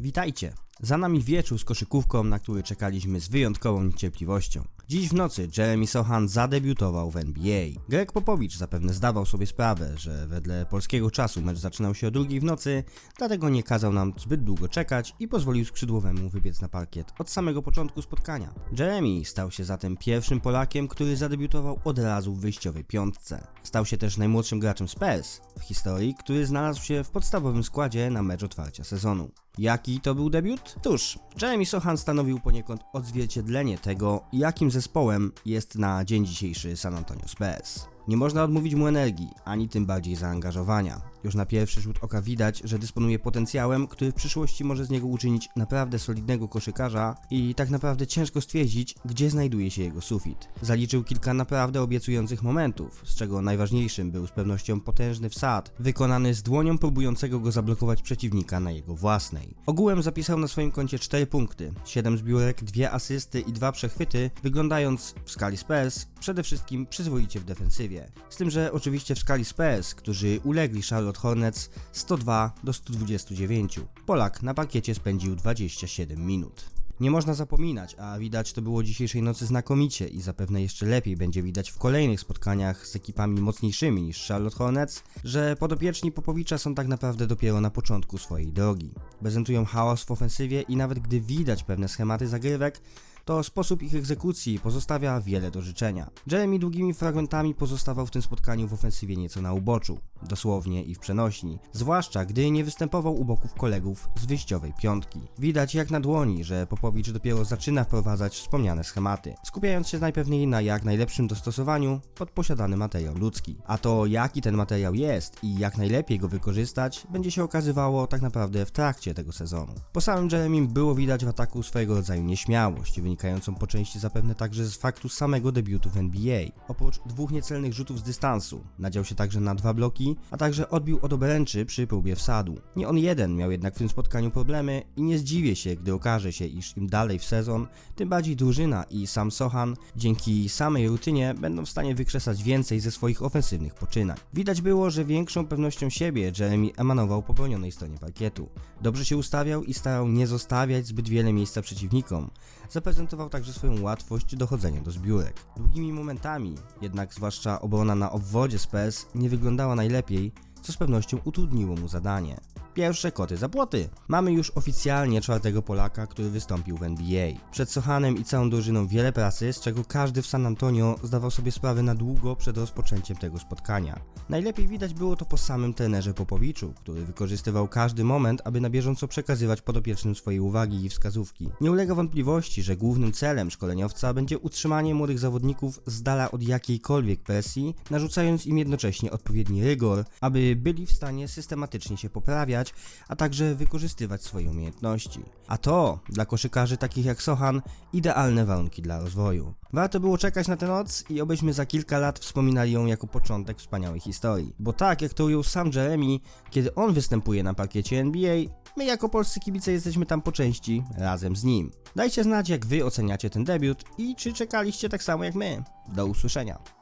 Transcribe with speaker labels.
Speaker 1: Witajcie! Za nami wieczór z koszykówką, na który czekaliśmy z wyjątkową niecierpliwością. Dziś w nocy Jeremy Sohan zadebiutował w NBA. Greg Popowicz zapewne zdawał sobie sprawę, że wedle polskiego czasu mecz zaczynał się o drugiej w nocy, dlatego nie kazał nam zbyt długo czekać i pozwolił skrzydłowemu wybiec na parkiet od samego początku spotkania. Jeremy stał się zatem pierwszym Polakiem, który zadebiutował od razu w wyjściowej piątce. Stał się też najmłodszym graczem Spurs w historii, który znalazł się w podstawowym składzie na mecz otwarcia sezonu. Jaki to był debiut? Cóż, Jeremy Sohan stanowił poniekąd odzwierciedlenie tego, jakim zespołem jest na dzień dzisiejszy San Antonio Spurs. Nie można odmówić mu energii, ani tym bardziej zaangażowania. Już na pierwszy rzut oka widać, że dysponuje potencjałem, który w przyszłości może z niego uczynić naprawdę solidnego koszykarza i tak naprawdę ciężko stwierdzić, gdzie znajduje się jego sufit. Zaliczył kilka naprawdę obiecujących momentów, z czego najważniejszym był z pewnością potężny wsad, wykonany z dłonią próbującego go zablokować przeciwnika na jego własnej. Ogółem zapisał na swoim koncie 4 punkty, 7 zbiórek, 2 asysty i 2 przechwyty, wyglądając w skali Spurs przede wszystkim przyzwoicie w defensywie. Z tym, że oczywiście w skali Spurs, którzy ulegli Charlotte Hornets 102 do 129. Polak na pakiecie spędził 27 minut. Nie można zapominać, a widać to było dzisiejszej nocy znakomicie i zapewne jeszcze lepiej będzie widać w kolejnych spotkaniach z ekipami mocniejszymi niż Charlotte Hornets, że podopieczni Popowicza są tak naprawdę dopiero na początku swojej drogi. Prezentują chaos w ofensywie i nawet gdy widać pewne schematy zagrywek, to sposób ich egzekucji pozostawia wiele do życzenia. Jeremy długimi fragmentami pozostawał w tym spotkaniu w ofensywie nieco na uboczu, dosłownie i w przenośni, zwłaszcza gdy nie występował u boków kolegów z wyjściowej piątki. Widać jak na dłoni, że Popowicz dopiero zaczyna wprowadzać wspomniane schematy, skupiając się najpewniej na jak najlepszym dostosowaniu pod posiadany materiał ludzki. A to jaki ten materiał jest i jak najlepiej go wykorzystać, będzie się okazywało tak naprawdę w trakcie tego sezonu. Po samym Jeremim było widać w ataku swojego rodzaju nieśmiałość, wynikającą po części zapewne także z faktu samego debiutu w NBA. Oprócz dwóch niecelnych rzutów z dystansu, nadział się także na dwa bloki, a także odbił od obręczy przy próbie wsadu. Nie on jeden miał jednak w tym spotkaniu problemy i nie zdziwię się, gdy okaże się, iż im dalej w sezon, tym bardziej drużyna i sam Sohan dzięki samej rutynie będą w stanie wykrzesać więcej ze swoich ofensywnych poczynań. Widać było, że większą pewnością siebie Jeremy emanował po bronionej stronie parkietu. Dobrze się ustawiał i starał nie zostawiać zbyt wiele miejsca przeciwnikom. Zaprezentował także swoją łatwość dochodzenia do zbiórek. Długimi momentami, jednak zwłaszcza obrona na obwodzie Spurs nie wyglądała najlepiej, co z pewnością utrudniło mu zadanie. Pierwsze koty za płoty. Mamy już oficjalnie czwartego Polaka, który wystąpił w NBA. Przed Sochanem i całą drużyną wiele pracy, z czego każdy w San Antonio zdawał sobie sprawę na długo przed rozpoczęciem tego spotkania. Najlepiej widać było to po samym trenerze Popowiczu, który wykorzystywał każdy moment, aby na bieżąco przekazywać podopiecznym swoje uwagi i wskazówki. Nie ulega wątpliwości, że głównym celem szkoleniowca będzie utrzymanie młodych zawodników z dala od jakiejkolwiek presji, narzucając im jednocześnie odpowiedni rygor, aby byli w stanie systematycznie się poprawiać, a także wykorzystywać swoje umiejętności. A to, dla koszykarzy takich jak Sohan, idealne warunki dla rozwoju. Warto było czekać na tę noc i obyśmy za kilka lat wspominali ją jako początek wspaniałej historii. Bo tak jak to ujął sam Jeremy, kiedy on występuje na parkiecie NBA, my jako polscy kibice jesteśmy tam po części razem z nim. Dajcie znać jak wy oceniacie ten debiut i czy czekaliście tak samo jak my. Do usłyszenia.